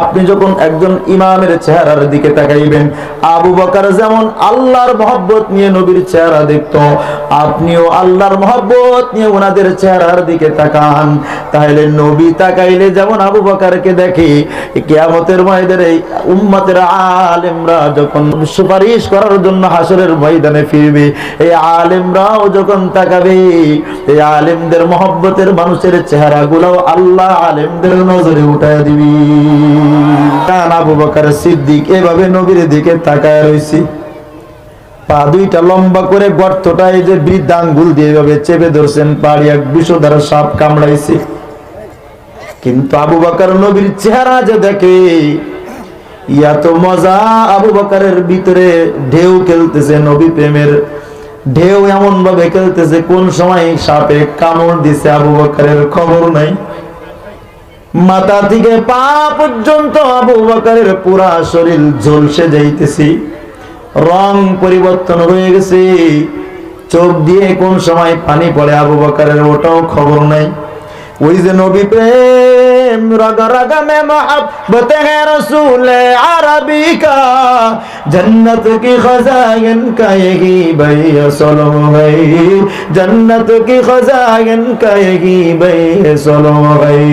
আপনি যখন একজন ইমামের চেহারার দিকে তাকাইবেন, আবু বকর যেমন আল্লাহর মহব্বত নিয়ে নবীর চেহারা দেখতো, আপনিও আল্লাহর মহব্বত নিয়ে ওনাদের চেহারার দিকে তাকান। তাহলে নবী তাকাইলে যেমন আবু বকরকে দেখে, কিয়ামতের ময়দানে উম্মতের আলেমরা যখন সুপারিশ করার জন্য হাসরের ময়দানে ফিরবে, এই আলেমরাও যখন তাকাবে, এই আলেমদের মহব্বতের মানুষের চেহারা গুলাও আল্লাহ আলেমদের নজরে উঠায় দিবি। কিন্তু আবু বকর নবীর চেহারা যে দেখে, ইয়া তো মজা, আবু বকরের ভিতরে ঢেউ খেলতেছে নবী প্রেমের। ঢেউ এমন ভাবে খেলতেছে, কোন সময় সাপে কামড় দিছে আবু বকরের খবর নাই। মাথা থেকে পা পর্যন্ত আবু বকরের পুরা শরীর ঝলসে যাইতেছি। রং পরিবর্তন হয়ে গেছে। চোখ দিয়ে কোন সময় পানি পড়ে আবু বকরের, ওটাও খবর নাই। ওই যে নবী প্রেম, রগ রগ মে মহাব্বত হে রসূল আরবি কা জন্নত কি খজায়ন কা ইহি বাই সলম গাই জন্নত কি খজায়ন কা ইহি বাই সলম গাই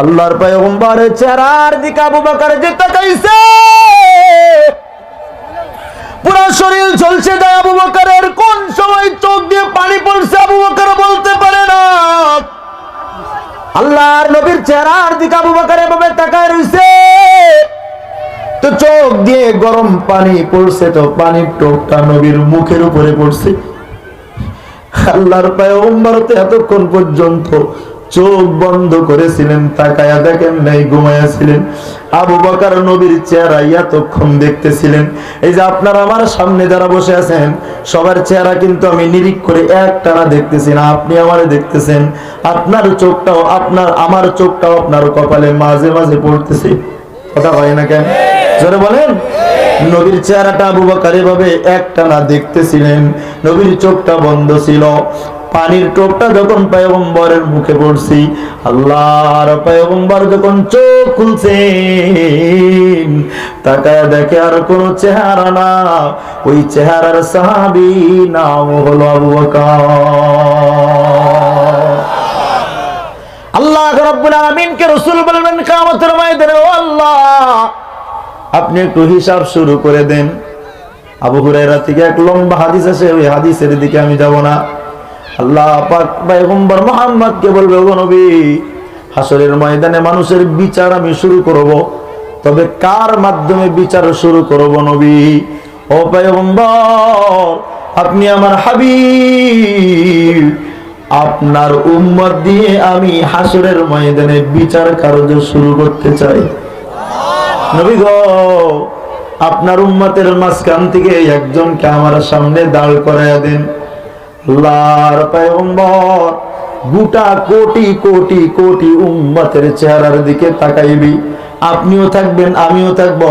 আল্লাহর পয়গম্বর চেরার দিকে আবু বকর যে তাকাইছে। পুরো শরীর চলছে যায় আবু বকরের কোন সময় চোখ দিয়ে পানি পড়ছে আবু বকর? চেহারার দিকে আবু বকর এভাবে তাকায় রইছে। তো চোখ দিয়ে গরম পানি পড়ছে তো, পানির টোপটা নবীর মুখের উপরে পড়ছে। আল্লাহর পায়ে ওম্বারতে এতক্ষণ পর্যন্ত চোখ বন্ধ করেছিলেন, তাকায়া দেখেন নাই, ঘুমাইয়াছিলেন। আবু বকর নবীর চেহারা এতক্ষণ দেখতেছিলেন। এই যে আপনারা আমার সামনে যারা বসে আছেন, সবার চেহারা কিন্তু আমি নিরিখ করে একটানা দেখতেছি না, আপনি আমারে দেখতেছেন। আপনার চোখটাও, আপনার, আমার চোখটাও আপনার কপালে মাঝে মাঝে পড়তেছে। কথা হয় না কেন? জোরে বলেন। নবীর চেহারাটা আবু বকর এভাবে একটানা দেখতেছিলেন, নবীর চোখটা বন্ধ ছিল। পানির টোপটা যখন পয়গম্বরের মুখে পড়ছি, আল্লাহর পয়গম্বর যখন চোখ খুলছেন, তাকায় দেখে আর কোন চেহারা না। ওই চেহারার সাহাবি নাম হলো আবু আল্লাহ রাব্বুল আলামিনকে রাসূল বলবেন, কিয়ামতের ময়দানে ও আল্লাহ, আপনি একটু হিসাব শুরু করে দেন। আবু হুরায়রা থেকে এক লম্বা হাদিস আছে ওই হাদিসের দিকে আমি যাব না। আল্লাহ পাক বলবে ও নবী, হাসরের ময়দানে মানুষের বিচার আমি শুরু করব। তবে কার মাধ্যমে বিচার শুরু করব নবী? ও পয়গম্বর, আপনি আমার হাবিব। আপনার উম্মত দিয়ে আমি হাসরের ময়দানে বিচার কার্য শুরু করতে চাই। নবী গো, আপনার উম্মতের মাঝখান থেকে একজনকে আমার সামনে দাঁড় করাইয়া দেন। আল্লাহর পয়গম্বর, গোটা কোটি কোটি কোটি উম্মতের চেহারার দিকে তাকাইবি। আপনিও থাকবেন, আমিও থাকব।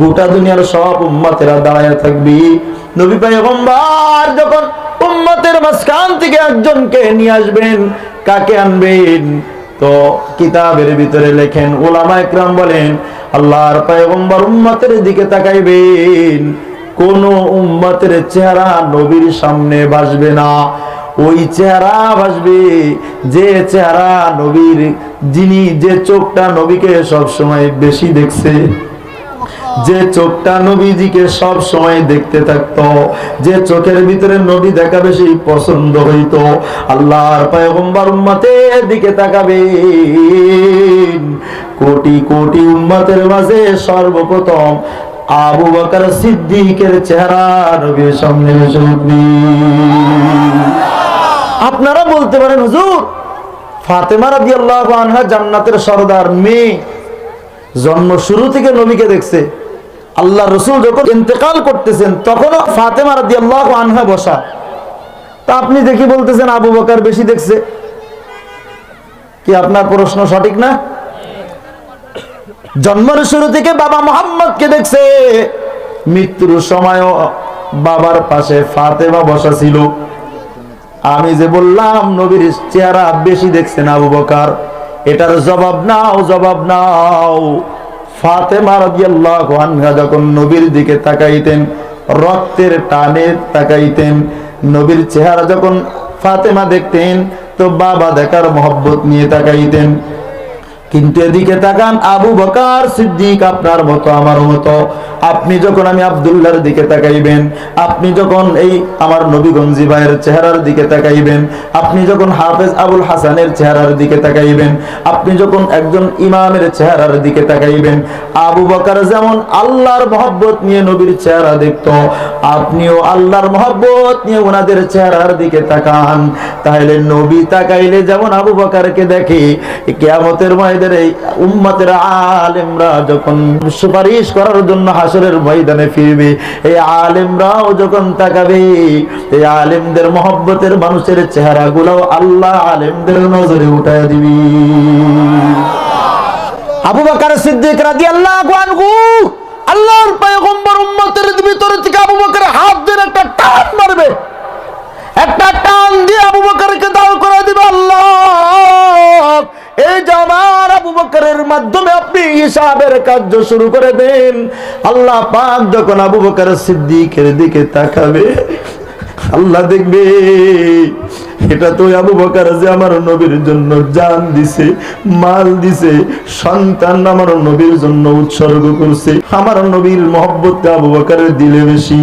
গোটা দুনিয়ার সব উম্মতেরা দাঁড়ায় থাকবি। নবী পয়গম্বর যখন উম্মতের মাঝখান থেকে একজনকে নিয়ে আসবেন, কাকে আনবেন? তো কিতাবের ভিতরে লেখেন ওলামা একরাম বলেন, আল্লাহর পয়গম্বর উম্মতের দিকে তাকাইবেন। কোন উম্মতের চেহারা নবীর সামনে ভাসবে না। ওই চেহারা ভাসবে, যে চেহারা নবীর, যিনি যে চোখটা নবীকে সব সময় বেশি দেখছে, যে চোখটা নবীজিকে সব সময় দেখতে থাকতো, যে চোখের ভিতরে নবী দেখা বেশি পছন্দ হইতো। আল্লাহর পয়গম্বর উম্মতের দিকে তাকাবে কোটি কোটি উম্মতের মাঝে সর্বপ্রথম আবু বকর সিদ্দিকের চেহারা নবীর সামনে আপনারা বলতে পারেন, হুজুর, ফাতেমা রাদিয়াল্লাহু আনহা জান্নাতের সরদার মেয়ে, জন্ম শুরু থেকে নবীকে দেখছে। আল্লাহ রসুল যখন ইন্তেকাল করতেছেন, তখনও ফাতেমা রাদি আল্লাহ আনহা বসা। তা আপনি দেখি বলতেছেন, আবু বকার বেশি দেখছে। কি আপনার প্রশ্ন সঠিক না? জন্মের শুরু থেকে বাবা মোহাম্মদকে দেখছে। মৃত্যুর সময়ও বাবার পাশে ফাতেমা বসা ছিল। আমি যে বললাম, নবীর চেহারা বেশি দেখছেন আবু বকার। এটার জবাব নাও জবাব নাও। ফাতেমা যখন নবীর দিকে তাকাইতেন, রক্তের টানে তাকাইতেন, নবীর চেহারা যখন ফাতেমা দেখতেন, তো বাবা দেখার মহব্বত নিয়ে তাকাইতেন। কিন্তু এদিকে তাকান আবু বকার সিদ্দিক আপনার মতো আমার মতো। আপনি যখন আমি আব্দুল্লাহর দিকে তাকাইবেন, আপনি যখন এই আমার নবীগঞ্জি ভাইয়ের চেহারার দিকে তাকাইবেন, আপনি যখন হাফেজ আবুল হাসানের চেহারার দিকে তাকাইবেন, আপনি যখন একজন ইমামের চেহারার দিকে তাকাইবেন, আবু বকার যেমন আল্লাহর মহব্বত নিয়ে নবীর চেহারা দেখত, আপনিও আল্লাহর মহব্বত নিয়ে ওনাদের চেহারার দিকে তাকান। তাহলে নবী তাকাইলে যেমন আবু বকারকে দেখে কেয়ামতের ময়দানে এই উম্মতের আলেমরা যখন সুপারিশ করার জন্য হাসরের ময়দানে ফিরবে, এই আলেমরাও যখন তাকাবে, এই আলেমদের মহব্বতের মানুষের চেহারা গুলাও আল্লাহ আলেমদের নজরে উঠায় দিবি। আবু বকর সিদ্দিক রাদিয়াল্লাহু আনহু আল্লাহর পয়গম্বর উম্মতের ভিতর থেকে আবু বকর হাত দিয়ে একটা টান মারবে। একটা টান দিয়ে আবু বকরকে দাও করে দিবে, আল্লাহ মাধ্যমে আপনি হিসাবের কার্য শুরু করে দেন। আল্লাহ পাক যখন আবু বকর সিদ্দিকের দিকে তাকাবে আল্লাহ দেখবে। এটা তো আবু বকর যে আমার নবীর জন্য জান দিছে, মাল দিছে, সন্তান আমার নবীর জন্য উৎসর্গ করছে। আমার নবীর মহব্বত আবু বকরের দিলে বেশি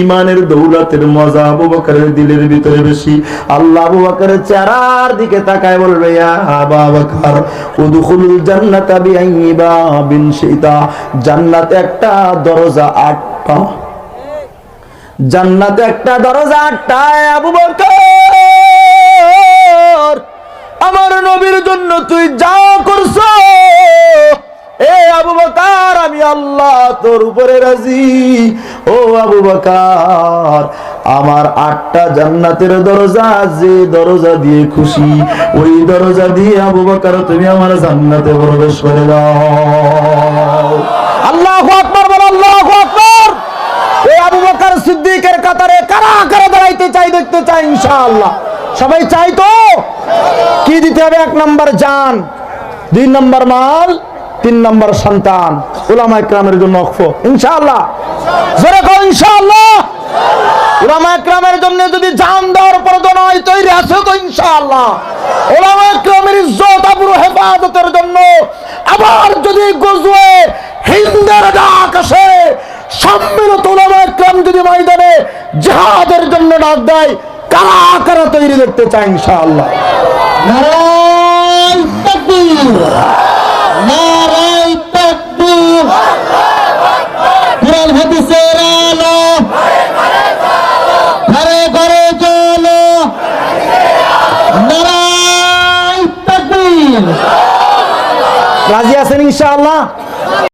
ইমানের দৌলতের মজা আবু বকরের দিলের ভিতরে বেশি। আল্লাহ আবু বকরের চেহারার দিকে তাকায় বলবে আবা বকর, উদখুলুল জান্নাতা বিআইয়ি বাবিন শিতা। জান্নাত একটা দরজা আটটা। জান্নাতে একটা দরজা আটটায় আবু বকর, আমার নবীর জন্য তুই যা করছ, এ আবু বকর, আমি আল্লাহ তোর উপরে রাজি। ও আবু বকর, আমার আটটা জান্নাতের দরজা যে দরজা দিয়ে খুশি, ওই দরজা দিয়ে আবু বকর, তুমি আমার জান্নাতে প্রবেশ করে দাও। আল্লাহু আকবার এই আবু বকর সিদ্দিকের কাতারে কারা কারা দাঁড়াইতে চাই দেখতে চাই ইনশাআল্লাহ। সবাই চাই তো? কি দিতে হবে? এক নম্বর জান, দুই নম্বর মাল, তিন নম্বর সন্তান। উলামা ইকরামের জন্য অক্ষ ইনশাআল্লাহ। জোরে কও ইনশাআল্লাহ। উলামা ইকরামের জন্য যদি জান দেওয়ার প্রয়োজন হয় তৈরি আছে তো ইনশাআল্লাহ। উলামা ইকরামের ইজ্জত আবরু হেফাজতের জন্য। আবার যদি গজওয়ে জিহাদের জন্য ডাক দেয় কারা কারা তৈরি দেখতে চায় ইনশাআল্লাহ? নারায় তাকবীর নারায় তাকবীর। কুরআন হাদিসের আলো ঘরে ঘরে চলো নারায় তাকবীর। রাজি আছেন ইনশাআল্লাহ?